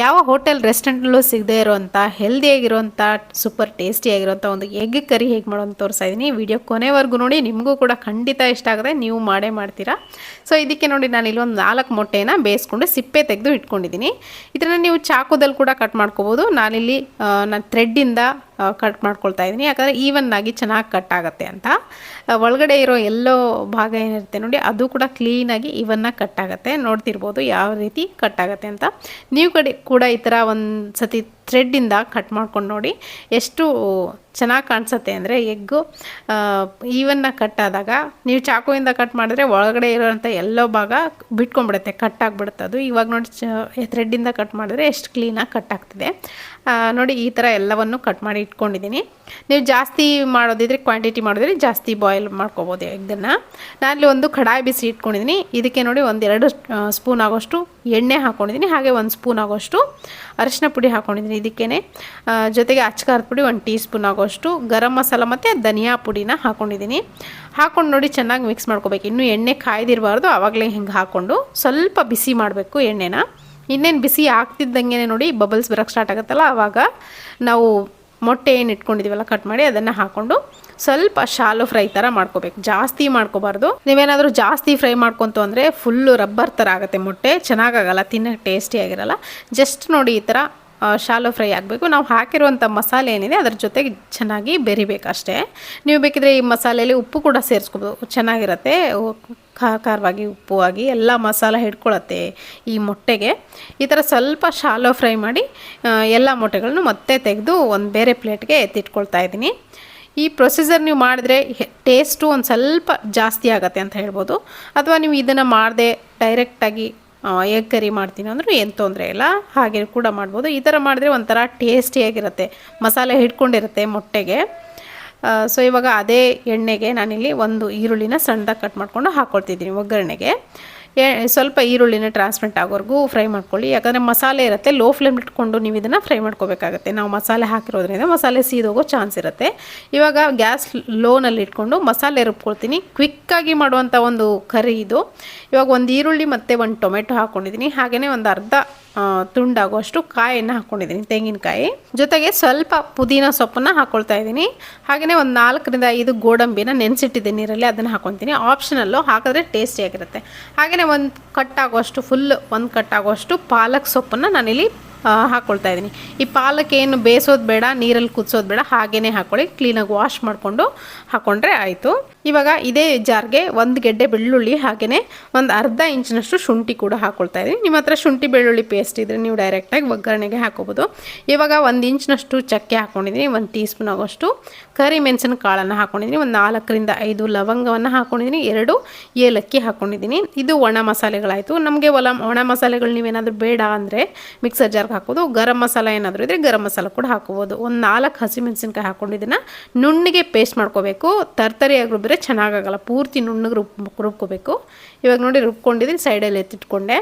ಯಾವ ಹೋಟೆಲ್ ರೆಸ್ಟೋರೆಂಟಲ್ಲೂ ಸಿಗದೇ healthy ಹೆಲ್ದಿಯಾಗಿರುವಂಥ super ಟೇಸ್ಟಿಯಾಗಿರುವಂಥ ಒಂದು ಎಗ್ ಕರಿ ಹೇಗೆ ಮಾಡೋದು ತೋರಿಸ್ತಾ ಇದ್ದೀನಿ ವಿಡಿಯೋ ಕೊನೆವರೆಗೂ ನೋಡಿ, ನಿಮಗೂ ಕೂಡ ಖಂಡಿತ ಇಷ್ಟ ಆಗದೆ ನೀವು ಮಾಡೇ ಮಾಡ್ತೀರಾ. ಸೊ ಇದಕ್ಕೆ ನೋಡಿ ನಾನು ಇಲ್ಲಿ ಒಂದು ನಾಲ್ಕು ಮೊಟ್ಟೆನ ಬೇಯಿಸ್ಕೊಂಡು ಸಿಪ್ಪೆ ತೆಗೆದು ಇಟ್ಕೊಂಡಿದ್ದೀನಿ. ಇದನ್ನು ನೀವು ಚಾಕುದಲ್ಲಿ ಕೂಡ ಕಟ್ ಮಾಡ್ಕೋಬೋದು. ನಾನಿಲ್ಲಿ ನಾನು ಥ್ರೆಡ್ಡಿಂದ ಕಟ್ ಮಾಡ್ಕೊಳ್ತಾ ಇದ್ದೀನಿ. ಯಾಕಂದರೆ ಈವನ್ ಆಗಿ ಚೆನ್ನಾಗಿ ಕಟ್ ಆಗುತ್ತೆ ಅಂತ. ಒಳಗಡೆ ಇರೋ ಎಲ್ಲೋ ಭಾಗ ಏನಿರುತ್ತೆ ನೋಡಿ, ಅದು ಕೂಡ ಕ್ಲೀನಾಗಿ ಇವನ್ನಾಗಿ ಕಟ್ ಆಗುತ್ತೆ. ನೋಡ್ತಿರ್ಬೋದು ಯಾವ ರೀತಿ ಕಟ್ ಆಗುತ್ತೆ ಅಂತ. ನೀವು ಕಡೆ ಕೂಡ ಈ ಥರ ಒಂದು ಸತಿ ಥ್ರೆಡ್ಡಿಂದ ಕಟ್ ಮಾಡ್ಕೊಂಡು ನೋಡಿ, ಎಷ್ಟು ಚೆನ್ನಾಗಿ ಕಾಣಿಸುತ್ತೆ ಅಂದರೆ ಎಗ್ಗು ಈವನ್ನ ಕಟ್ ಆದಾಗ, ನೀವು ಚಾಕುವಿಂದ ಕಟ್ ಮಾಡಿದ್ರೆ ಒಳಗಡೆ ಇರೋವಂಥ ಎಲ್ಲೋ ಭಾಗ ಬಿಟ್ಕೊಂಡ್ಬಿಡುತ್ತೆ ಕಟ್ ಆಗಿಬಿಡುತ್ತೆ ಅದು. ಇವಾಗ ನೋಡಿ, ಚ ಥ್ರೆಡ್ಡಿಂದ ಕಟ್ ಮಾಡಿದ್ರೆ ಎಷ್ಟು ಕ್ಲೀನಾಗಿ ಕಟ್ ಆಗ್ತಿದೆ. ನೋಡಿ ಈ ಥರ ಎಲ್ಲವನ್ನು ಕಟ್ ಮಾಡಿ ಇಟ್ಕೊಂಡಿದ್ದೀನಿ. ನೀವು ಜಾಸ್ತಿ ಮಾಡೋದಿದ್ರೆ ಕ್ವಾಂಟಿಟಿ ಮಾಡಿದ್ರೆ ಜಾಸ್ತಿ ಬಾಯ್ಲ್ ಮಾಡ್ಕೋಬೋದು ಎಗ್ಗನ್ನು. ನಾನಲ್ಲಿ ಒಂದು ಕಡಾಯಿ ಬಿಸಿ ಇಟ್ಕೊಂಡಿದ್ದೀನಿ. ಇದಕ್ಕೆ ನೋಡಿ ಒಂದೆರಡು ಸ್ಪೂನ್ ಆಗೋಷ್ಟು ಎಣ್ಣೆ ಹಾಕ್ಕೊಂಡಿದ್ದೀನಿ ಹಾಗೆ ಒಂದು ಸ್ಪೂನ್ ಆಗೋಷ್ಟು ಅರಿಶಿನ ಪುಡಿ ಹಾಕ್ಕೊಂಡಿದ್ದೀನಿ ಇದಕ್ಕೇ ಜೊತೆಗೆ ಅಚ್ಕಾರದ ಪುಡಿ ಒಂದು ಟೀ ಸ್ಪೂನ್ ಆಗೋಷ್ಟು ಗರಂ ಮಸಾಲ ಮತ್ತು ಧನಿಯಾ ಪುಡಿನ ಹಾಕ್ಕೊಂಡಿದ್ದೀನಿ ಹಾಕ್ಕೊಂಡು ನೋಡಿ ಚೆನ್ನಾಗಿ ಮಿಕ್ಸ್ ಮಾಡ್ಕೋಬೇಕು. ಇನ್ನೂ ಎಣ್ಣೆ ಕಾಯ್ದಿರಬಾರ್ದು ಆವಾಗಲೇ ಹಿಂಗೆ ಹಾಕ್ಕೊಂಡು ಸ್ವಲ್ಪ ಬಿಸಿ ಮಾಡಬೇಕು ಎಣ್ಣೆನ. ಇನ್ನೇನು ಬಿಸಿ ಆಗ್ತಿದ್ದಂಗೆ ನೋಡಿ ಬಬಲ್ಸ್ ಬರೋಕ್ಕೆ ಸ್ಟಾರ್ಟ್ ಆಗುತ್ತಲ್ಲ ಆವಾಗ ನಾವು ಮೊಟ್ಟೆ ಏನು ಇಟ್ಕೊಂಡಿದ್ದೀವಲ್ಲ ಕಟ್ ಮಾಡಿ ಅದನ್ನು ಹಾಕ್ಕೊಂಡು ಸ್ವಲ್ಪ ಶಾಲು ಫ್ರೈ ಥರ ಮಾಡ್ಕೋಬೇಕು. ಜಾಸ್ತಿ ಮಾಡ್ಕೋಬಾರ್ದು. ನೀವೇನಾದರೂ ಜಾಸ್ತಿ ಫ್ರೈ ಮಾಡ್ಕೊಂತು ಅಂದರೆ ಫುಲ್ಲು ರಬ್ಬರ್ ಥರ ಆಗುತ್ತೆ ಮೊಟ್ಟೆ. ಚೆನ್ನಾಗಾಗಲ್ಲ ಟೇಸ್ಟಿ ಆಗಿರಲ್ಲ. ಜಸ್ಟ್ ನೋಡಿ ಈ ಥರ ಶಾಲೋ ಫ್ರೈ ಆಗಬೇಕು. ನಾವು ಹಾಕಿರುವಂಥ ಮಸಾಲೆ ಏನಿದೆ ಅದ್ರ ಜೊತೆಗೆ ಚೆನ್ನಾಗಿ ಬೆರಿಬೇಕು ಅಷ್ಟೇ. ನೀವು ಬೇಕಿದ್ರೆ ಈ ಮಸಾಲೆಯಲ್ಲಿ ಉಪ್ಪು ಕೂಡ ಸೇರಿಸ್ಕೋಬೋದು. ಚೆನ್ನಾಗಿರುತ್ತೆ. ಖಾರ ಖಾರವಾಗಿ ಉಪ್ಪು ಆಗಿ ಎಲ್ಲ ಮಸಾಲ ಹಿಡ್ಕೊಳತ್ತೆ ಈ ಮೊಟ್ಟೆಗೆ. ಈ ಥರ ಸ್ವಲ್ಪ ಶಾಲೋ ಫ್ರೈ ಮಾಡಿ ಎಲ್ಲ ಮೊಟ್ಟೆಗಳನ್ನು ಮತ್ತೆ ತೆಗೆದು ಒಂದು ಬೇರೆ ಪ್ಲೇಟ್ಗೆ ಎತ್ತಿಟ್ಕೊಳ್ತಾ ಇದ್ದೀನಿ. ಈ ಪ್ರೊಸೀಜರ್ ನೀವು ಮಾಡಿದ್ರೆ ಟೇಸ್ಟು ಒಂದು ಸ್ವಲ್ಪ ಜಾಸ್ತಿ ಆಗುತ್ತೆ ಅಂತ ಹೇಳ್ಬೋದು. ಅಥವಾ ನೀವು ಇದನ್ನು ಮಾಡದೆ ಡೈರೆಕ್ಟಾಗಿ ಎಗ್ ಕರಿ ಮಾಡ್ತೀನಿ ಅಂದರೂ ಏನು ತೊಂದರೆ ಇಲ್ಲ. ಹಾಗೆ ಕೂಡ ಮಾಡ್ಬೋದು. ಈ ಥರ ಮಾಡಿದ್ರೆ ಒಂಥರ ಟೇಸ್ಟಿಯಾಗಿರುತ್ತೆ ಮಸಾಲೆ ಹಿಡ್ಕೊಂಡಿರುತ್ತೆ ಮೊಟ್ಟೆಗೆ. ಸೊ ಇವಾಗ ಅದೇ ಎಣ್ಣೆಗೆ ನಾನಿಲ್ಲಿ ಒಂದು ಈರುಳ್ಳಿನ ಸಣ್ಣದಾಗಿ ಕಟ್ ಮಾಡಿಕೊಂಡು ಹಾಕ್ಕೊಳ್ತಿದ್ದೀನಿ ಒಗ್ಗರಣೆಗೆ. ಸ್ವಲ್ಪ ಈರುಳ್ಳಿನ ಟ್ರಾನ್ಸ್ಪ್ಲೆಂಟ್ ಆಗೋವರೆಗೂ ಫ್ರೈ ಮಾಡ್ಕೊಳ್ಳಿ. ಯಾಕಂದರೆ ಮಸಾಲೆ ಇರುತ್ತೆ ಲೋ ಫ್ಲೇಮ್ ಇಟ್ಕೊಂಡು ನೀವು ಇದನ್ನು ಫ್ರೈ ಮಾಡ್ಕೋಬೇಕಾಗತ್ತೆ. ನಾವು ಮಸಾಲೆ ಹಾಕಿರೋದ್ರಿಂದ ಮಸಾಲೆ ಸೀದೋಗೋ ಚಾನ್ಸ್ ಇರುತ್ತೆ. ಇವಾಗ ಗ್ಯಾಸ್ ಲೋನಲ್ಲಿ ಇಟ್ಕೊಂಡು ಮಸಾಲೆ ರುಬ್ಕೊಳ್ತೀನಿ. ಕ್ವಿಕ್ಕಾಗಿ ಮಾಡುವಂಥ ಒಂದು ಕರಿ ಇದು. ಇವಾಗ ಒಂದು ಈರುಳ್ಳಿ ಮತ್ತು ಒಂದು ಟೊಮೆಟೊ ಹಾಕ್ಕೊಂಡಿದ್ದೀನಿ ಹಾಗೆಯೇ ಒಂದು ಅರ್ಧ ತುಂಡಾಗುವಷ್ಟು ಕಾಯನ್ನು ಹಾಕ್ಕೊಂಡಿದ್ದೀನಿ ತೆಂಗಿನಕಾಯಿ. ಜೊತೆಗೆ ಸ್ವಲ್ಪ ಪುದೀನ ಸೊಪ್ಪನ್ನು ಹಾಕ್ಕೊಳ್ತಾ ಇದ್ದೀನಿ. ಹಾಗೆಯೇ ಒಂದು ನಾಲ್ಕರಿಂದ ಐದು ಗೋಡಂಬಿನ ನೆನೆಸಿಟ್ಟಿದ್ದೀನಿ ನೀರಲ್ಲಿ, ಅದನ್ನು ಹಾಕ್ಕೊತೀನಿ ಆಪ್ಷನಲ್ಲು ಹಾಕಿದ್ರೆ ಟೇಸ್ಟಿಯಾಗಿರುತ್ತೆ ಹಾಗೆಯೇ ಒಂದು ಕಟ್ ಆಗುವಷ್ಟು ಫುಲ್ ಒಂದು ಕಟ್ ಆಗುವಷ್ಟು ಪಾಲಕ್ ಸೊಪ್ಪನ್ನು ನಾನಿಲ್ಲಿ ಹಾಕ್ಕೊಳ್ತಾ ಇದ್ದೀನಿ. ಈ ಪಾಲಕ್ ಏನು ಬೇಯಿಸೋದು ಬೇಡ, ನೀರಲ್ಲಿ ಕುದಿಸೋದು ಬೇಡ ಹಾಗೇ ಹಾಕ್ಕೊಳ್ಳಿ ಕ್ಲೀನಾಗಿ ವಾಶ್ ಮಾಡಿಕೊಂಡು ಹಾಕ್ಕೊಂಡ್ರೆ ಆಯಿತು. ಇವಾಗ ಇದೇ ಜಾರ್ಗೆ ಒಂದು ಗೆಡ್ಡೆ ಬೆಳ್ಳುಳ್ಳಿ ಹಾಗೆಯೇ ಒಂದು ಅರ್ಧ ಇಂಚಿನಷ್ಟು ಶುಂಠಿ ಕೂಡ ಹಾಕ್ಕೊಳ್ತಾ ಇದ್ದೀನಿ. ನಿಮ್ಮ ಹತ್ರ ಶುಂಠಿ ಬೆಳ್ಳುಳ್ಳಿ ಪೇಸ್ಟ್ ಇದ್ದರೆ ನೀವು ಡೈರೆಕ್ಟಾಗಿ ಒಗ್ಗರಣೆಗೆ ಹಾಕೋಬೋದು. ಇವಾಗ ಒಂದು ಇಂಚಿನಷ್ಟು ಚಕ್ಕೆ ಹಾಕ್ಕೊಂಡಿದ್ದೀನಿ ಒಂದು ಟೀ ಸ್ಪೂನ್ ಆಗೋಷ್ಟು. ಕರಿ ಮೆಣಸಿನ ಕಾಳನ್ನು ಹಾಕ್ಕೊಂಡಿದ್ದೀನಿ ಒಂದು ನಾಲ್ಕರಿಂದ ಐದು ಲವಂಗವನ್ನು ಹಾಕ್ಕೊಂಡಿದ್ದೀನಿ ಎರಡು ಏಲಕ್ಕಿ ಹಾಕ್ಕೊಂಡಿದ್ದೀನಿ ಇದು ಒಣ ಮಸಾಲೆಗಳಾಯಿತು. ನಮಗೆ ಒಲ, ಒಣ ಮಸಾಲೆಗಳು ನೀವೇನಾದರೂ ಬೇಡ ಅಂದರೆ ಮಿಕ್ಸರ್ ಜಾರ್ಗೆ ಹಾಕೋದು, ಗರಂ ಮಸಾಲ ಏನಾದರೂ ಇದ್ದರೆ ಗರಂ ಮಸಾಲ ಕೂಡ ಹಾಕೋಬೋದು. ಒಂದು ನಾಲ್ಕು ಹಸಿಮೆಣಸಿನ್ಕಾಯಿ ಹಾಕ್ಕೊಂಡು ಇದನ್ನು ನುಣ್ಣಿಗೆ ಪೇಸ್ಟ್ ಮಾಡ್ಕೋಬೇಕು. ತರ್ತರಿಯಾಗಿ ರುಬ್ಬಿದ್ರೆ ಚೆನ್ನಾಗಾಗಲ್ಲ. ಪೂರ್ತಿ ನುಣ್ಣಗೆ ರುಬ್, ರುಬ್ಕೋಬೇಕು. ಇವಾಗ ನೋಡಿ ರುಬ್ಕೊಂಡಿದ್ದೀನಿ ಸೈಡಲ್ಲಿ ಎತ್ತಿಟ್ಕೊಂಡೆ.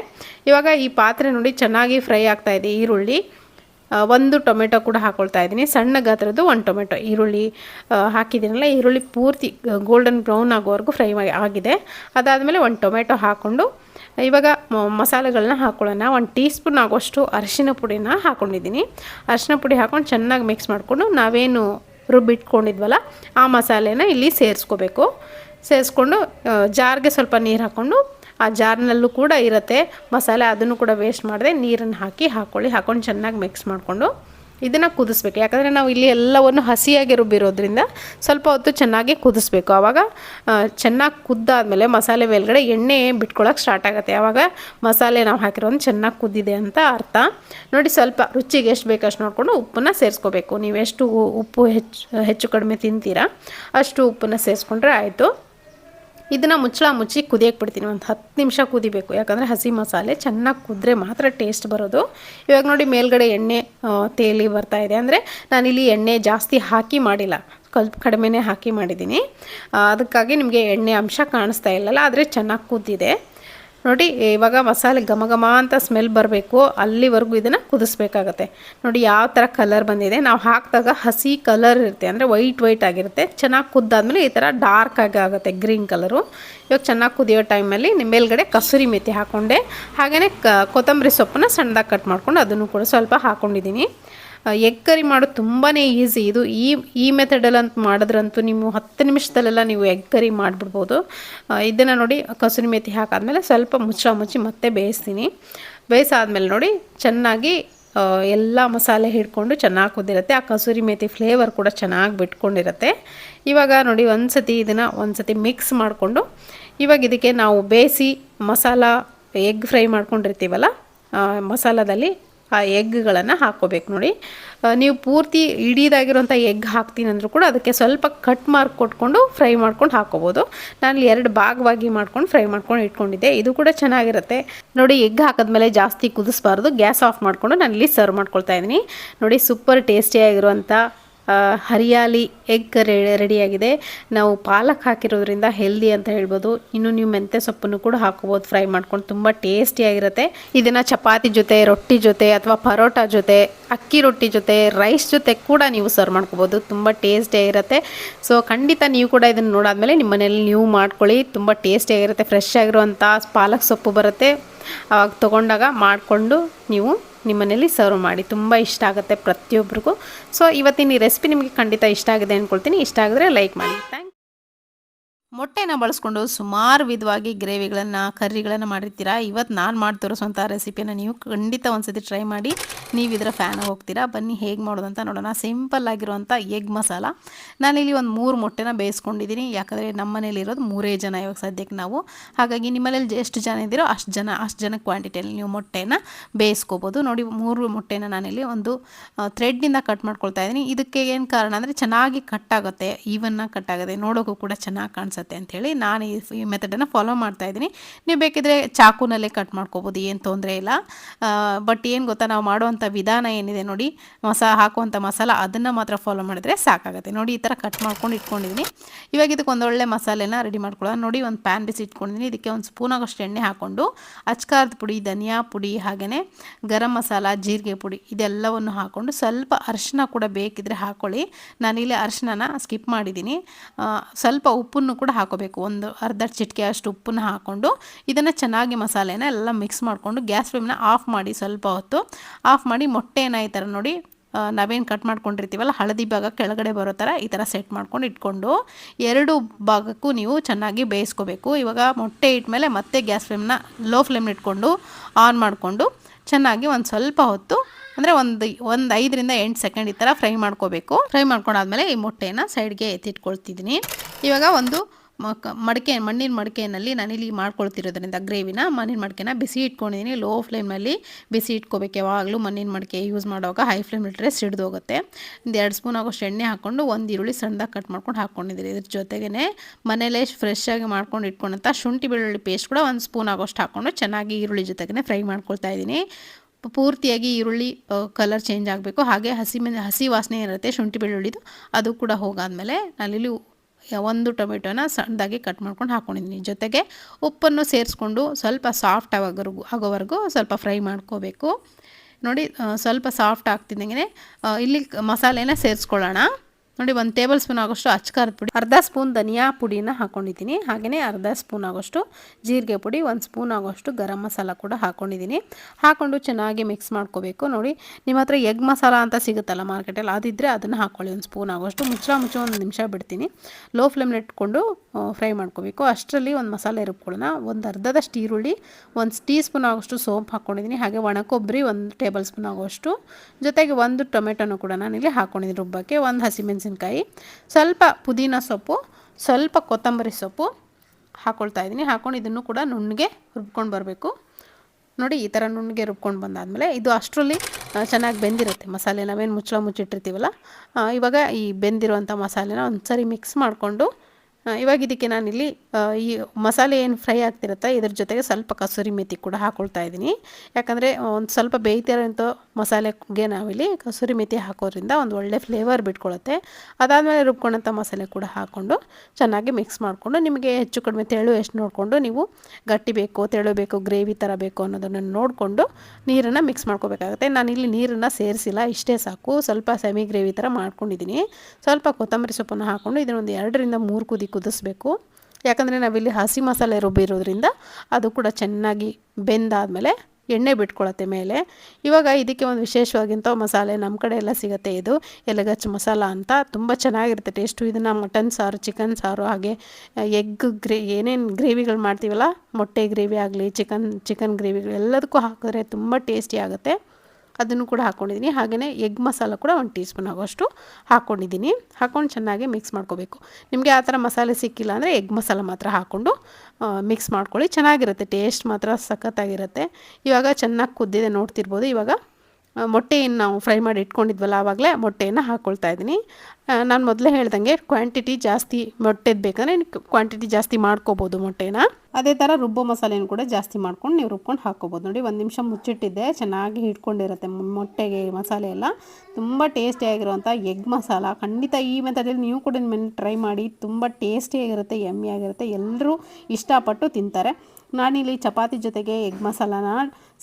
ಇವಾಗ ಈ ಪಾತ್ರೆ ನೋಡಿ ಚೆನ್ನಾಗಿ ಫ್ರೈ ಆಗ್ತಾ ಇದೆ ಈರುಳ್ಳಿ. ಒಂದು ಟೊಮೆಟೊ ಕೂಡ ಹಾಕ್ಕೊಳ್ತಾ ಇದ್ದೀನಿ ಸಣ್ಣ ಗಾತ್ರದ್ದು ಒಂದು ಟೊಮೆಟೊ. ಈರುಳ್ಳಿ ಹಾಕಿದ್ದೀನಲ್ಲ, ಈರುಳ್ಳಿ ಪೂರ್ತಿ ಗೋಲ್ಡನ್ ಬ್ರೌನ್ ಆಗೋವರೆಗೂ ಫ್ರೈ ಆಗಿದೆ. ಅದಾದಮೇಲೆ ಒಂದು ಟೊಮೆಟೊ ಹಾಕ್ಕೊಂಡು ಇವಾಗ ಮಸಾಲೆಗಳನ್ನ ಹಾಕ್ಕೊಳ್ಳೋಣ ಒಂದು ಟೀ ಸ್ಪೂನ್ ಆಗೋಷ್ಟು ಅರಿಶಿನ ಪುಡಿನ ಹಾಕ್ಕೊಂಡಿದ್ದೀನಿ ಅರಿಶಿನ ಪುಡಿ ಹಾಕ್ಕೊಂಡು ಚೆನ್ನಾಗಿ ಮಿಕ್ಸ್ ಮಾಡಿಕೊಂಡು ನಾವೇನು ರುಬ್ಬಿಟ್ಕೊಂಡಿದ್ವಲ್ಲ, ಆ ಮಸಾಲೆನ ಇಲ್ಲಿ ಸೇರಿಸ್ಕೋಬೇಕು. ಸೇರಿಸ್ಕೊಂಡು ಜಾರ್ಗೆ ಸ್ವಲ್ಪ ನೀರು ಹಾಕ್ಕೊಂಡು ಆ ಜಾರ್ನಲ್ಲೂ ಕೂಡ ಇರುತ್ತೆ ಮಸಾಲೆ, ಅದನ್ನು ಕೂಡ ವೇಸ್ಟ್ ಮಾಡದೆ ನೀರನ್ನು ಹಾಕಿ ಹಾಕ್ಕೊಳ್ಳಿ ಹಾಕ್ಕೊಂಡು ಚೆನ್ನಾಗಿ ಮಿಕ್ಸ್ ಮಾಡಿಕೊಂಡು. ಇದನ್ನು ಕುದಿಸ್ಬೇಕು. ಯಾಕಂದರೆ ನಾವು ಇಲ್ಲಿ ಎಲ್ಲವನ್ನು ಹಸಿಯಾಗಿ ರುಬ್ಬಿರೋದ್ರಿಂದ ಸ್ವಲ್ಪ ಹೊತ್ತು ಚೆನ್ನಾಗಿ ಕುದಿಸ್ಬೇಕು. ಆವಾಗ ಚೆನ್ನಾಗಿ ಕುದ್ದಾದಮೇಲೆ ಮಸಾಲೆ ಮೇಲ್ಗಡೆ ಎಣ್ಣೆ ಬಿಟ್ಕೊಳ್ಳೋಕೆ ಸ್ಟಾರ್ಟ್ ಆಗುತ್ತೆ. ಆವಾಗ ಮಸಾಲೆ ನಾವು ಹಾಕಿರೋದು ಚೆನ್ನಾಗಿ ಕುದ್ದಿದೆ ಅಂತ ಅರ್ಥ. ನೋಡಿ ಸ್ವಲ್ಪ ರುಚಿಗೆ ಎಷ್ಟು ಬೇಕು ಅಷ್ಟು ನೋಡಿಕೊಂಡು ಉಪ್ಪನ್ನು ಸೇರಿಸ್ಕೋಬೇಕು. ನೀವು ಎಷ್ಟು ಉಪ್ಪು ಹೆಚ್ಚು ಹೆಚ್ಚು ಕಡಿಮೆ ತಿಂತೀರಾ ಅಷ್ಟು ಉಪ್ಪನ್ನು ಸೇರಿಸ್ಕೊಂಡ್ರೆ ಆಯಿತು. ಇದನ್ನು ಮುಚ್ಚಳ ಮುಚ್ಚಿ ಕುದಿಯಕ್ಕೆ ಬಿಡ್ತೀನಿ. ಒಂದು ಹತ್ತು ನಿಮಿಷ ಕುದಿಬೇಕು. ಯಾಕಂದರೆ ಹಸಿ ಮಸಾಲೆ ಚೆನ್ನಾಗಿ ಕುದ್ರೆ ಮಾತ್ರ ಟೇಸ್ಟ್ ಬರೋದು. ಇವಾಗ ನೋಡಿ ಮೇಲ್ಗಡೆ ಎಣ್ಣೆ ತೇಲಿ ಬರ್ತಾ ಇದೆ. ಅಂದರೆ ನಾನಿಲ್ಲಿ ಎಣ್ಣೆ ಜಾಸ್ತಿ ಹಾಕಿ ಮಾಡಿಲ್ಲ. ಸ್ವಲ್ಪ ಕಡಿಮೆನೇ ಹಾಕಿ ಮಾಡಿದ್ದೀನಿ. ಅದಕ್ಕಾಗಿ ನಿಮಗೆ ಎಣ್ಣೆ ಅಂಶ ಕಾಣಿಸ್ತಾ ಇಲ್ಲಲ್ಲ, ಆದರೆ ಚೆನ್ನಾಗಿ ಕುದ್ದಿದೆ. ನೋಡಿ, ಇವಾಗ ಮಸಾಲೆ ಘಮ ಘಮ ಅಂತ ಸ್ಮೆಲ್ ಬರಬೇಕು. ಅಲ್ಲಿವರೆಗೂ ಇದನ್ನು ಕುದಿಸ್ಬೇಕಾಗತ್ತೆ. ನೋಡಿ, ಯಾವ ಥರ ಕಲರ್ ಬಂದಿದೆ. ನಾವು ಹಾಕಿದಾಗ ಹಸಿ ಕಲರ್ ಇರುತ್ತೆ. ಅಂದರೆ ವೈಟ್ ವೈಟ್ ಆಗಿರುತ್ತೆ. ಚೆನ್ನಾಗಿ ಕುದ್ದಾದ್ಮೇಲೆ ಈ ಥರ ಡಾರ್ಕ್ ಆಗಿ ಆಗುತ್ತೆ ಗ್ರೀನ್ ಕಲರು ಇವಾಗ ಚೆನ್ನಾಗಿ ಕುದಿಯೋ ಟೈಮಲ್ಲಿ ಮೇಲ್ಗಡೆ ಕಸೂರಿ ಮೆಥಿ ಹಾಕ್ಕೊಂಡೆ ಹಾಗೆಯೇ ಕೊತ್ತಂಬರಿ ಸೊಪ್ಪನ್ನ ಸಣ್ಣದಾಗಿ ಕಟ್ ಮಾಡ್ಕೊಂಡು ಅದನ್ನು ಕೂಡ ಸ್ವಲ್ಪ ಹಾಕ್ಕೊಂಡಿದ್ದೀನಿ ಎಗ್ ಕರಿ ಮಾಡೋದು ತುಂಬಾ ಈಸಿ ಇದು ಈ ಈ ಮೆಥಡಲ್ಲಂತ ಮಾಡಿದ್ರಂತೂ ನೀವು ಹತ್ತು ನಿಮಿಷದಲ್ಲೆಲ್ಲ ನೀವು ಎಗ್ ಕರಿ ಮಾಡಿಬಿಡ್ಬೋದು ಇದನ್ನು ನೋಡಿ ಕಸೂರಿ ಮೇಥಿ ಹಾಕಾದ್ಮೇಲೆ ಸ್ವಲ್ಪ ಮುಚ್ಚ ಮುಚ್ಚಿ ಮತ್ತೆ ಬೇಯಿಸ್ತೀನಿ. ಬೇಯಿಸಾದ್ಮೇಲೆ ನೋಡಿ ಚೆನ್ನಾಗಿ ಎಲ್ಲ ಮಸಾಲೆ ಹಿಡ್ಕೊಂಡು ಚೆನ್ನಾಗಿ ಕುದ್ದಿರುತ್ತೆ ಆ ಕಸೂರಿ ಮೇಥಿ ಫ್ಲೇವರ್ ಕೂಡ ಚೆನ್ನಾಗಿ ಬಿಟ್ಕೊಂಡಿರುತ್ತೆ. ಇವಾಗ ನೋಡಿ ಒಂದು ಸತಿ ಇದನ್ನು ಒಂದು ಸತಿ ಮಿಕ್ಸ್ ಮಾಡಿಕೊಂಡು ಇವಾಗ ಇದಕ್ಕೆ ನಾವು ಬೇಯಿಸಿ ಮಸಾಲ, ಎಗ್ ಫ್ರೈ ಮಾಡ್ಕೊಂಡಿರ್ತೀವಲ್ಲ ಮಸಾಲದಲ್ಲಿ ಆ ಎಗ್ಗಳನ್ನು ಹಾಕ್ಕೋಬೇಕು ನೋಡಿ. ನೀವು ಪೂರ್ತಿ ಇಡೀದಾಗಿರೋಂಥ ಎಗ್ ಹಾಕ್ತೀನಿ ಅಂದರೂ ಕೂಡ ಅದಕ್ಕೆ ಸ್ವಲ್ಪ ಕಟ್ ಮಾರ್ಕ್ ಕೊಟ್ಕೊಂಡು ಫ್ರೈ ಮಾಡ್ಕೊಂಡು ಹಾಕೋಬೋದು ನಾನು ಎರಡು ಭಾಗವಾಗಿ ಮಾಡ್ಕೊಂಡು ಫ್ರೈ ಮಾಡ್ಕೊಂಡು ಇಟ್ಕೊಂಡಿದ್ದೆ. ಇದು ಕೂಡ ಚೆನ್ನಾಗಿರುತ್ತೆ. ನೋಡಿ, ಎಗ್ ಹಾಕಿದ್ಮೇಲೆ ಜಾಸ್ತಿ ಕುದಿಸ್ಬಾರ್ದು. ಗ್ಯಾಸ್ ಆಫ್ ಮಾಡಿಕೊಂಡು ನಾನು ಇಲ್ಲಿ ಸರ್ವ್ ಮಾಡ್ಕೊಳ್ತಾ ಇದ್ದೀನಿ. ನೋಡಿ ಸೂಪರ್ ಟೇಸ್ಟಿಯಾಗಿರುವಂಥ ಹರಿಯಾಲಿ ಎಗ್ ರೆಡಿಯಾಗಿದೆ. ನಾವು ಪಾಲಕ್ ಹಾಕಿರೋದ್ರಿಂದ ಹೆಲ್ದಿ ಅಂತ ಹೇಳ್ಬೋದು. ಇನ್ನು ನೀವು ಮೆಂತ್ಯ ಸೊಪ್ಪನ್ನು ಕೂಡ ಹಾಕೋಬೋದು. ಫ್ರೈ ಮಾಡ್ಕೊಂಡು ತುಂಬ ಟೇಸ್ಟಿಯಾಗಿರುತ್ತೆ ಇದನ್ನು ಚಪಾತಿ ಜೊತೆ, ರೊಟ್ಟಿ ಜೊತೆ ಅಥವಾ ಪರೋಟ ಜೊತೆ, ಅಕ್ಕಿ ರೊಟ್ಟಿ ಜೊತೆ, ರೈಸ್ ಜೊತೆ ಕೂಡ ನೀವು ಸರ್ವ್ ಮಾಡ್ಕೋಬೋದು. ತುಂಬ ಟೇಸ್ಟಿಯಾಗಿರುತ್ತೆ ಸೊ, ಖಂಡಿತ ನೀವು ಕೂಡ ಇದನ್ನು ನೋಡಾದ್ಮೇಲೆ ನಿಮ್ಮ ಮನೇಲಿ ನೀವು ಮಾಡ್ಕೊಳ್ಳಿ. ತುಂಬ ಟೇಸ್ಟಿಯಾಗಿರುತ್ತೆ ಫ್ರೆಶ್ ಆಗಿರುವಂಥ ಪಾಲಕ್ ಸೊಪ್ಪು ಬರುತ್ತೆ. ಅವಾಗ ತೊಗೊಂಡಾಗ ಮಾಡಿಕೊಂಡು ನೀವು ನಿಮ್ಮನೇಲಿ ಸರ್ವ್ ಮಾಡಿ. ತುಂಬ ಇಷ್ಟ ಆಗುತ್ತೆ ಪ್ರತಿಯೊಬ್ಬರಿಗೂ ಸೊ ಇವತ್ತಿನ ಈ ರೆಸಿಪಿ ನಿಮಗೆ ಖಂಡಿತ ಇಷ್ಟ ಆಗಿದೆ ಅಂದ್ಕೊಳ್ತೀನಿ ಇಷ್ಟ ಆಗಿದ್ರೆ ಲೈಕ್ ಮಾಡಿ. ಥ್ಯಾಂಕ್ ಮೊಟ್ಟೆನ ಬಳಸ್ಕೊಂಡು ಸುಮಾರು ವಿಧವಾಗಿ ಗ್ರೇವಿಗಳನ್ನು, ಕರ್ರಿಗಳನ್ನು ಮಾಡಿರ್ತೀರಾ? ಇವತ್ತು ನಾನು ಮಾಡಿ ತೋರಿಸುವಂಥ ರೆಸಿಪಿಯನ್ನು ನೀವು ಖಂಡಿತ ಒಂದ್ಸತಿ ಟ್ರೈ ಮಾಡಿ, ನೀವು ಇದರ ಫ್ಯಾನ್ ಹೋಗ್ತೀರಾ? ಬನ್ನಿ ಹೇಗೆ ಮಾಡೋದು ಅಂತ ನೋಡೋಣ. ಸಿಂಪಲ್ ಆಗಿರುವಂಥ ಎಗ್ ಮಸಾಲ. ನಾನಿಲ್ಲಿ ಒಂದು ಮೂರು ಮೊಟ್ಟೆನ ಬೇಯಿಸ್ಕೊಂಡಿದ್ದೀನಿ ಯಾಕಂದರೆ ನಮ್ಮ ಮನೇಲಿ ಇರೋದು ಮೂರೇ ಜನ ಇವಾಗ ಸದ್ಯಕ್ಕೆ ನಾವು. ಹಾಗಾಗಿ ನಿಮ್ಮನೇಲಿ ಎಷ್ಟು ಜನ ಇದ್ದೀರೋ ಅಷ್ಟು ಜನ ಅಷ್ಟು ಜನ ಕ್ವಾಂಟಿಟಿಯಲ್ಲಿ ನೀವು ಮೊಟ್ಟೆನ ಬೇಯಿಸ್ಕೋಬೋದು. ನೋಡಿ, ಮೂರು ಮೊಟ್ಟೆನ ನಾನಿಲ್ಲಿ ಒಂದು ಥ್ರೆಡ್ನಿಂದ ಕಟ್ ಮಾಡ್ಕೊಳ್ತಾ ಇದ್ದೀನಿ ಇದಕ್ಕೆ ಏನು ಕಾರಣ ಅಂದರೆ ಚೆನ್ನಾಗಿ ಕಟ್ ಆಗುತ್ತೆ. ಈವನ್ನಾಗಿ ಕಟ್ ಆಗುತ್ತೆ. ನೋಡೋಕ್ಕೂ ಕೂಡ ಚೆನ್ನಾಗಿ ಕಾಣಿಸುತ್ತೆ. ಅನಿಸುತ್ತೆ ಅಂಥೇಳಿ ನಾನು ಈ ಮೆಥಡನ್ನು ಫಾಲೋ ಮಾಡ್ತಾ ಇದ್ದೀನಿ. ನೀವು ಬೇಕಿದ್ರೆ ಚಾಕುನಲ್ಲೇ ಕಟ್ ಮಾಡ್ಕೋಬೋದು, ಏನು ತೊಂದರೆ ಇಲ್ಲ. ಬಟ್ ಏನು ಗೊತ್ತಾ, ನಾವು ಮಾಡುವಂಥ ವಿಧಾನ ಏನಿದೆ ನೋಡಿ, ಮಸಾ ಹಾಕುವಂಥ ಮಸಾಲ ಅದನ್ನು ಮಾತ್ರ ಫಾಲೋ ಮಾಡಿದ್ರೆ ಸಾಕಾಗುತ್ತೆ. ನೋಡಿ, ಈ ಥರ ಕಟ್ ಮಾಡ್ಕೊಂಡು ಇಟ್ಕೊಂಡಿದ್ದೀನಿ. ಇವಾಗ ಇದಕ್ಕೆ ಒಂದೊಳ್ಳೆ ಮಸಾಲೆನ ರೆಡಿ ಮಾಡ್ಕೊಳ್ಳೋಣ. ನೋಡಿ, ಒಂದು ಪ್ಯಾನ್ ಬಿಸಿ ಇಟ್ಕೊಂಡಿದ್ದೀನಿ. ಇದಕ್ಕೆ ಒಂದು ಸ್ಪೂನ್ ಆಗೋಷ್ಟು ಎಣ್ಣೆ ಹಾಕ್ಕೊಂಡು, ಅಚ್ಕಾರದ ಪುಡಿ, ಧನಿಯಾ ಪುಡಿ ಹಾಗೆಯೇ ಗರಂ ಮಸಾಲ, ಜೀರಿಗೆ ಪುಡಿ ಇದೆಲ್ಲವನ್ನು ಹಾಕ್ಕೊಂಡು ಸ್ವಲ್ಪ ಅರಿಶಿನ ಕೂಡ ಬೇಕಿದ್ರೆ ಹಾಕ್ಕೊಳ್ಳಿ ನಾನಿಲ್ಲಿ ಅರಿಶಿನ ಸ್ಕಿಪ್ ಮಾಡಿದ್ದೀನಿ. ಸ್ವಲ್ಪ ಉಪ್ಪನ್ನು ಕೂಡ ಹಾಕೋಬೇಕು. ಒಂದು ಅರ್ಧ ಚಿಟಿಕೆ ಅಷ್ಟು ಉಪ್ಪನ್ನ ಹಾಕ್ಕೊಂಡು ಇದನ್ನು ಚೆನ್ನಾಗಿ ಮಸಾಲೆನ ಎಲ್ಲ ಮಿಕ್ಸ್ ಮಾಡಿಕೊಂಡು ಗ್ಯಾಸ್ ಫ್ಲೇಮ್ನ ಆಫ್ ಮಾಡಿ ಸ್ವಲ್ಪ ಹೊತ್ತು. ಆಫ್ ಮಾಡಿ ಮೊಟ್ಟೆನ ಈ ಥರ ನೋಡಿ ನಾವೇನು ಕಟ್ ಮಾಡ್ಕೊಂಡಿರ್ತೀವಲ್ಲ, ಹಳದಿ ಭಾಗ ಕೆಳಗಡೆ ಬರೋ ಥರ ಈ ಥರ ಸೆಟ್ ಮಾಡ್ಕೊಂಡು ಇಟ್ಕೊಂಡು ಎರಡು ಭಾಗಕ್ಕೂ ನೀವು ಚೆನ್ನಾಗಿ ಬೇಯಿಸ್ಕೋಬೇಕು. ಇವಾಗ ಮೊಟ್ಟೆ ಇಟ್ಮೇಲೆ ಮತ್ತೆ ಗ್ಯಾಸ್ ಫ್ಲೇಮ್ನ ಲೋ ಫ್ಲೇಮ್ನ ಇಟ್ಕೊಂಡು ಆನ್ ಮಾಡಿಕೊಂಡು ಚೆನ್ನಾಗಿ ಒಂದು ಸ್ವಲ್ಪ ಹೊತ್ತು, ಅಂದರೆ ಒಂದು ಒಂದು ಐದರಿಂದ ಎಂಟು ಸೆಕೆಂಡ್ ಈ ಥರ ಫ್ರೈ ಮಾಡ್ಕೋಬೇಕು. ಫ್ರೈ ಮಾಡ್ಕೊಂಡಾದ್ಮೇಲೆ ಈ ಮೊಟ್ಟೆನ ಸೈಡ್ಗೆ ಎತ್ತಿಟ್ಕೊಳ್ತಿದ್ದೀನಿ. ಇವಾಗ ಒಂದು ಮಡಿಕೆ ಮಣ್ಣಿನ ಮಡಿಕೆಯಲ್ಲಿ ನಾನಿಲ್ಲಿ ಮಾಡ್ಕೊಳ್ತಿರೋದ್ರಿಂದ ಗ್ರೇವಿನ ಮಣ್ಣಿನ ಮಡಿಕೆನ ಬಿಸಿ ಇಟ್ಕೊಂಡಿದ್ದೀನಿ. ಲೋ ಫ್ಲೇಮಲ್ಲಿ ಬಿಸಿ ಇಟ್ಕೋಬೇಕು. ಯಾವಾಗಲೂ ಮಣ್ಣಿನ ಮಡಿಕೆ ಯೂಸ್ ಮಾಡುವಾಗ ಹೈ ಫ್ಲೇಮ್ ಇಟ್ಟರೆ ಸಿಡ್ದೋಗುತ್ತೆ ಒಂದು ಎರಡು ಸ್ಪೂನ್ ಆಗೋಷ್ಟು ಎಣ್ಣೆ ಹಾಕ್ಕೊಂಡು ಒಂದು ಈರುಳ್ಳಿ ಸಣ್ಣದಾಗಿ ಕಟ್ ಮಾಡ್ಕೊಂಡು ಹಾಕ್ಕೊಂಡಿದ್ದೀನಿ. ಇದ್ರ ಜೊತೆಗೇ ಮನೇಲೇ ಫ್ರೆಶ್ ಮಾಡ್ಕೊಂಡು ಇಟ್ಕೊಂಡಂಥ ಶುಂಠಿ ಬೆಳ್ಳುಳ್ಳಿ ಪೇಸ್ಟ್ ಕೂಡ ಒಂದು ಸ್ಪೂನ್ ಆಗೋಷ್ಟು ಹಾಕ್ಕೊಂಡು ಚೆನ್ನಾಗಿ ಈರುಳ್ಳಿ ಜೊತೆಗೇ ಫ್ರೈ ಮಾಡ್ಕೊಳ್ತಾ ಇದ್ದೀನಿ. ಪೂರ್ತಿಯಾಗಿ ಈರುಳ್ಳಿ ಕಲರ್ ಚೇಂಜ್ ಆಗಬೇಕು. ಹಾಗೆ ಹಸಿ ಹಸಿ ವಾಸನೆ ಇರುತ್ತೆ ಶುಂಠಿ ಬೆಳ್ಳುಳ್ಳಿದು. ಅದು ಕೂಡ ಹೋಗಾದ್ಮೇಲೆ ನಾನಿಲ್ಲಿ ಒಂದು ಟೊಮೆಟೊನ ಸಣ್ಣದಾಗಿ ಕಟ್ ಮಾಡ್ಕೊಂಡು ಹಾಕ್ಕೊಂಡಿದ್ದೀನಿ ಜೊತೆಗೆ ಉಪ್ಪನ್ನು ಸೇರಿಸ್ಕೊಂಡು ಸ್ವಲ್ಪ ಸಾಫ್ಟ್ ಆಗೋವರೆಗೂ ಆಗೋವರೆಗೂ ಸ್ವಲ್ಪ ಫ್ರೈ ಮಾಡ್ಕೋಬೇಕು. ನೋಡಿ ಸ್ವಲ್ಪ ಸಾಫ್ಟ್ ಆಗ್ತಿದ್ದಂಗೆ ಇಲ್ಲಿ ಮಸಾಲೆನ ಸೇರಿಸ್ಕೊಳ್ಳೋಣ. ನೋಡಿ ಒಂದು ಟೇಬಲ್ ಸ್ಪೂನ್ ಆಗೋಷ್ಟು ಅಚ್ಕಾರದ ಪುಡಿ, ಅರ್ಧ ಸ್ಪೂನ್ ಧನಿಯಾ ಪುಡಿನ ಹಾಕೊಂಡಿದ್ದೀನಿ. ಹಾಗೆಯೇ ಅರ್ಧ ಸ್ಪೂನ್ ಆಗೋಷ್ಟು ಜೀರಿಗೆ ಪುಡಿ, ಒಂದು ಸ್ಪೂನ್ ಆಗೋಷ್ಟು ಗರಂ ಮಸಾಲ ಕೂಡ ಹಾಕೊಂಡಿದ್ದೀನಿ. ಹಾಕೊಂಡು ಚೆನ್ನಾಗಿ ಮಿಕ್ಸ್ ಮಾಡ್ಕೋಬೇಕು. ನೋಡಿ, ನಿಮ್ಮ ಹತ್ರ ಎಗ್ ಮಸಾಲ ಅಂತ ಸಿಗುತ್ತಲ್ಲ ಮಾರ್ಕೆಟಲ್ಲಿ ಅದಿದ್ದರೆ ಅದನ್ನು ಹಾಕ್ಕೊಳ್ಳಿ ಒಂದು ಸ್ಪೂನ್ ಆಗೋಷ್ಟು ಮುಚ್ಚ ಮುಚ್ಚ ಒಂದು ನಿಮಿಷ ಬಿಡ್ತೀನಿ. ಲೋ ಫ್ಲೇಮ್ ಇಟ್ಕೊಂಡು ಫ್ರೈ ಮಾಡ್ಕೋಬೇಕು. ಅಷ್ಟರಲ್ಲಿ ಒಂದು ಮಸಾಲೆ ರುಬ್ಕೊಳ್ಳೋಣ. ಒಂದು ಅರ್ಧದಷ್ಟು ಈರುಳ್ಳಿ, ಒಂದು ಟೀ ಸ್ಪೂನ್ ಆಗೋಷ್ಟು ಸೋಂಪು ಹಾಕ್ಕೊಂಡಿದ್ದೀನಿ ಹಾಗೆ ಒಣಕೊಬ್ಬರಿ ಒಂದು ಟೇಬಲ್ ಸ್ಪೂನ್ ಆಗೋಷ್ಟು. ಜೊತೆಗೆ ಒಂದು ಟೊಮೆಟೊನು ಕೂಡ ನಾನಿಲ್ಲಿ ಹಾಕ್ಕೊಂಡಿದ್ದೀನಿ ರುಬ್ಬಕ್ಕೆ. ಒಂದು ಹಸಿಮೆಣಸಿನ ಮೆಣಸಿನ್ಕಾಯಿ, ಸ್ವಲ್ಪ ಪುದೀನ ಸೊಪ್ಪು, ಸ್ವಲ್ಪ ಕೊತ್ತಂಬರಿ ಸೊಪ್ಪು ಹಾಕ್ಕೊಳ್ತಾ ಇದ್ದೀನಿ. ಹಾಕ್ಕೊಂಡು ಇದನ್ನು ಕೂಡ ನುಣ್ಣಗೆ ರುಬ್ಕೊಂಡು ಬರಬೇಕು. ನೋಡಿ, ಈ ಥರ ನುಣ್ಣಗೆ ರುಬ್ಕೊಂಡು ಬಂದಾದಮೇಲೆ ಇದು ಅಷ್ಟರಲ್ಲಿ ಚೆನ್ನಾಗಿ ಬೆಂದಿರುತ್ತೆ ಮಸಾಲೆ. ನಾವೇನು ಮುಚ್ಚಳ ಮುಚ್ಚಿಟ್ಟಿರ್ತೀವಲ್ಲ ಇವಾಗ ಈ ಬೆಂದಿರುವಂಥ ಮಸಾಲೆನ ಒಂದು ಸರಿ ಮಿಕ್ಸ್ ಮಾಡಿಕೊಂಡು ಇವಾಗ ಇದಕ್ಕೆ ನಾನಿಲ್ಲಿ ಈ ಮಸಾಲೆ ಏನು ಫ್ರೈ ಆಗ್ತಿರುತ್ತೆ, ಇದ್ರ ಜೊತೆಗೆ ಸ್ವಲ್ಪ ಕಸೂರಿ ಮೆಥಿ ಕೂಡ ಹಾಕೊಳ್ತಾ ಇದ್ದೀನಿ. ಯಾಕಂದರೆ ಒಂದು ಸ್ವಲ್ಪ ಬೇಯ್ತಿರೋಂಥ ಮಸಾಲೆಗೆ ನಾವಿಲ್ಲಿ ಕಸೂರಿ ಮೆಥಿ ಹಾಕೋದ್ರಿಂದ ಒಂದು ಒಳ್ಳೆ ಫ್ಲೇವರ್ ಬಿಟ್ಕೊಳ್ಳುತ್ತೆ ಅದಾದಮೇಲೆ ರುಬ್ಕೊಂಡಂಥ ಮಸಾಲೆ ಕೂಡ ಹಾಕ್ಕೊಂಡು ಚೆನ್ನಾಗಿ ಮಿಕ್ಸ್ ಮಾಡಿಕೊಂಡು, ನಿಮಗೆ ಹೆಚ್ಚು ಕಡಿಮೆ ತೆಳು ಎಷ್ಟು ನೋಡಿಕೊಂಡು ನೀವು ಗಟ್ಟಿ ಬೇಕು, ತೆಳು ಬೇಕು ಗ್ರೇವಿ ಥರ ಬೇಕು ಅನ್ನೋದನ್ನು ನೋಡಿಕೊಂಡು ನೀರನ್ನು ಮಿಕ್ಸ್ ಮಾಡ್ಕೋಬೇಕಾಗುತ್ತೆ. ನಾನಿಲ್ಲಿ ನೀರನ್ನು ಸೇರಿಸಿಲ್ಲ, ಇಷ್ಟೇ ಸಾಕು. ಸ್ವಲ್ಪ ಸೆಮಿ ಗ್ರೇವಿ ಥರ ಮಾಡ್ಕೊಂಡಿದ್ದೀನಿ. ಸ್ವಲ್ಪ ಕೊತ್ತಂಬರಿ ಸೊಪ್ಪನ್ನು ಹಾಕ್ಕೊಂಡು ಇದನ್ನೊಂದು ಎರಡರಿಂದ ಮೂರು ಕುದಿ ಕುದಿಸ್ಬೇಕು. ಯಾಕಂದರೆ ನಾವಿಲ್ಲಿ ಹಸಿ ಮಸಾಲೆ ರುಬ್ಬಿರೋದ್ರಿಂದ ಅದು ಕೂಡ ಚೆನ್ನಾಗಿ ಬೆಂದಾದಮೇಲೆ ಎಣ್ಣೆ ಬಿಟ್ಕೊಳತ್ತೆ ಮೇಲೆ. ಇವಾಗ ಇದಕ್ಕೆ ಒಂದು ವಿಶೇಷವಾಗಿಂಥ ಮಸಾಲೆ ನಮ್ಮ ಕಡೆ ಎಲ್ಲ ಸಿಗುತ್ತೆ ಇದು. ಎಲೆಗಚ್ಚು ಮಸಾಲ ಅಂತ ತುಂಬ ಚೆನ್ನಾಗಿರುತ್ತೆ ಟೇಸ್ಟು. ಇದನ್ನು ಮಟನ್ ಸಾರು, ಚಿಕನ್ ಸಾರು, ಹಾಗೆ ಎಗ್ ಗ್ರೇ, ಏನೇನು ಗ್ರೇವಿಗಳು ಮಾಡ್ತೀವಲ್ಲ, ಮೊಟ್ಟೆ ಗ್ರೇವಿ ಆಗಲಿ, ಚಿಕನ್ ಚಿಕನ್ ಗ್ರೇವಿಗಳು ಎಲ್ಲದಕ್ಕೂ ಹಾಕಿದ್ರೆ ತುಂಬ ಟೇಸ್ಟಿ ಆಗುತ್ತೆ. ಅದನ್ನು ಕೂಡ ಹಾಕ್ಕೊಂಡಿದ್ದೀನಿ ಹಾಗೆಯೇ ಎಗ್ ಮಸಾಲ ಕೂಡ ಒಂದು ಟೀ ಸ್ಪೂನ್ ಆಗೋಷ್ಟು ಹಾಕ್ಕೊಂಡಿದ್ದೀನಿ ಹಾಕ್ಕೊಂಡು ಚೆನ್ನಾಗಿ ಮಿಕ್ಸ್ ಮಾಡ್ಕೋಬೇಕು. ನಿಮಗೆ ಆ ಥರ ಮಸಾಲೆ ಸಿಕ್ಕಿಲ್ಲ ಅಂದರೆ ಎಗ್ ಮಸಾಲ ಮಾತ್ರ ಹಾಕ್ಕೊಂಡು ಮಿಕ್ಸ್ ಮಾಡ್ಕೊಳ್ಳಿ. ಚೆನ್ನಾಗಿರುತ್ತೆ ಟೇಸ್ಟ್ ಮಾತ್ರ ಸಖತ್ತಾಗಿರುತ್ತೆ. ಇವಾಗ ಚೆನ್ನಾಗಿ ಕುದ್ದಿದೆ, ನೋಡ್ತಿರ್ಬೋದು. ಇವಾಗ ಮೊಟ್ಟೆಯನ್ನು ನಾವು ಫ್ರೈ ಮಾಡಿ ಇಟ್ಕೊಂಡಿದ್ವಲ್ಲ, ಆವಾಗಲೇ ಮೊಟ್ಟೆಯನ್ನು ಹಾಕ್ಕೊಳ್ತಾ ಇದ್ದೀನಿ. ನಾನು ಮೊದಲೇ ಹೇಳ್ದಂಗೆ ಕ್ವಾಂಟಿಟಿ ಜಾಸ್ತಿ ಮೊಟ್ಟೆದು ಬೇಕಂದರೆ ಕ್ವಾಂಟಿಟಿ ಜಾಸ್ತಿ ಮಾಡ್ಕೋಬೋದು ಮೊಟ್ಟೆನ. ಅದೇ ಥರ ರುಬ್ಬೋ ಮಸಾಲೆಯನ್ನು ಕೂಡ ಜಾಸ್ತಿ ಮಾಡ್ಕೊಂಡು ನೀವು ರುಬ್ಕೊಂಡು ಹಾಕ್ಕೋಬೋದು. ನೋಡಿ ಒಂದು ನಿಮಿಷ ಮುಚ್ಚಿಟ್ಟಿದ್ದೆ, ಚೆನ್ನಾಗಿ ಹಿಡ್ಕೊಂಡಿರುತ್ತೆ ಮೊಟ್ಟೆಗೆ ಮಸಾಲೆ ಎಲ್ಲ. ತುಂಬ ಟೇಸ್ಟಿಯಾಗಿರುವಂಥ ಎಗ್ ಮಸಾಲ. ಖಂಡಿತ ಈ ಮೆಥಡಲ್ಲಿ ನೀವು ಕೂಡ ನಿಮ್ಮ ಟ್ರೈ ಮಾಡಿ, ತುಂಬ ಟೇಸ್ಟಿಯಾಗಿರುತ್ತೆ ಆಗಿರುತ್ತೆ ಎಲ್ಲರೂ ಇಷ್ಟಪಟ್ಟು ತಿಂತಾರೆ. ನಾನಿಲ್ಲಿ ಚಪಾತಿ ಜೊತೆಗೆ ಎಗ್ ಮಸಾಲಾನ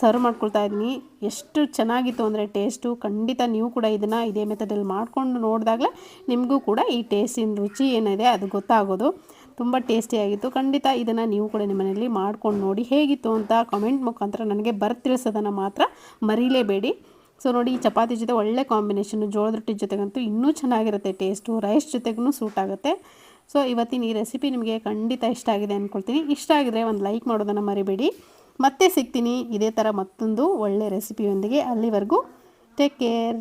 ಸರ್ವ್ ಮಾಡ್ಕೊಳ್ತಾ ಇದ್ದೀನಿ. ಎಷ್ಟು ಚೆನ್ನಾಗಿತ್ತು ಅಂದರೆ ಟೇಸ್ಟು ಖಂಡಿತ ನೀವು ಕೂಡ ಇದನ್ನು ಇದೇ ಮೆಥಡಲ್ಲಿ ಮಾಡ್ಕೊಂಡು ನೋಡಿದಾಗಲೇ ನಿಮಗೂ ಕೂಡ ಈ ಟೇಸ್ಟಿನ ರುಚಿ ಏನಿದೆ ಅದು ಗೊತ್ತಾಗೋದು. ತುಂಬ ಟೇಸ್ಟಿಯಾಗಿತ್ತು ಖಂಡಿತ ಇದನ್ನು ನೀವು ಕೂಡ ನಿಮ್ಮ ಮನೆಯಲ್ಲಿ ಮಾಡ್ಕೊಂಡು ನೋಡಿ ಹೇಗಿತ್ತು ಅಂತ ಕಮೆಂಟ್ ಮುಖಾಂತರ ನನಗೆ ಬರ್ತಿರಿಸೋದನ್ನು ಮಾತ್ರ ಮರೀಲೇಬೇಡಿ. ಸೊ ನೋಡಿ ಈ ಚಪಾತಿ ಜೊತೆ ಒಳ್ಳೆ ಕಾಂಬಿನೇಷನು ಜೋಳದ ರೊಟ್ಟಿ ಜೊತೆಗಂತೂ ಇನ್ನೂ ಚೆನ್ನಾಗಿರುತ್ತೆ ಟೇಸ್ಟು ರೈಸ್ ಜೊತೆಗೂ ಸೂಟ್ ಆಗುತ್ತೆ. ಸೊ ಇವತ್ತಿನ ಈ ರೆಸಿಪಿ ನಿಮಗೆ ಖಂಡಿತ ಇಷ್ಟ ಆಗಿದೆ ಅಂದ್ಕೊಳ್ತೀನಿ ಇಷ್ಟ ಆಗಿದ್ರೆ ಒಂದು ಲೈಕ್ ಮಾಡೋದನ್ನು ಮರಿಬೇಡಿ. ಮತ್ತೆ ಸಿಗ್ತೀನಿ ಇದೇ ಥರ ಮತ್ತೊಂದು ಒಳ್ಳೆ ರೆಸಿಪಿಯೊಂದಿಗೆ ಅಲ್ಲಿವರೆಗೂ. Take care